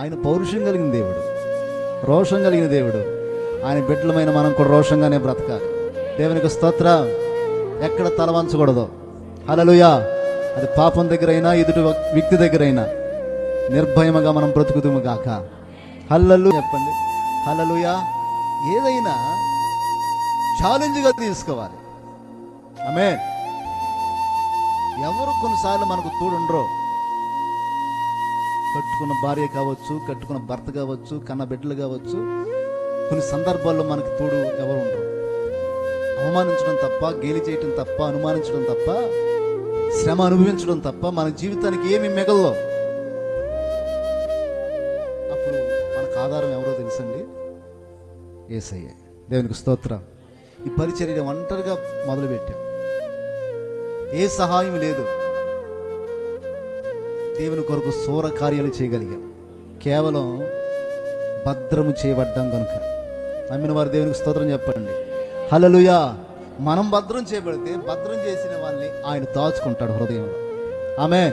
ఆయన పౌరుషం కలిగిన దేవుడు. రోషం కలిగిన దేవుడు. ఆయన బిడ్డలమైన మనం కూడా రోషంగానే బ్రతకాలి. దేవునికి స్తోత్ర. ఎక్కడ తలవంచకూడదు అలలుయా అది పాపం దగ్గరైనా ఎదుటి వ్యక్తి దగ్గరైనా నిర్భయముగా మనం బ్రతుకుదుము గాక. హల్లలు చెప్పండి. హల్లలుయా. ఏదైనా ఛాలెంజ్గా తీసుకోవాలి. ఆమె ఎవరు కొన్నిసార్లు మనకు తోడుండరో కట్టుకున్న భార్య కావచ్చు కట్టుకున్న భర్త కావచ్చు కన్న బిడ్డలు కావచ్చు కొన్ని సందర్భాల్లో మనకు తోడు ఎవరు ఉండరు. అవమానించడం తప్ప గేలి చేయటం తప్ప అనుమానించడం తప్ప శ్రమ అనుభవించడం తప్ప మన జీవితానికి ఏమి మిగల్లో. అప్పుడు మనకు ఆధారం ఎవరో తెలుసండి? ఏసయ్య. దేవునికి స్తోత్రం. ఈ పరిచర్య ఒంటరిగా మొదలుపెట్టాం. ఏ సహాయం లేదు. దేవుని కొరకు సూర కార్యాలు చేయగలిగాం. కేవలం భద్రము చేయబడ్డాం కనుక నమ్మిన వారు దేవునికి స్తోత్రం చెప్పండి. హలలుయా మనం భద్రం చేయబడితే భద్రం చేసిన వాళ్ళని ఆయన దాచుకుంటాడు హృదయంలో. ఆమె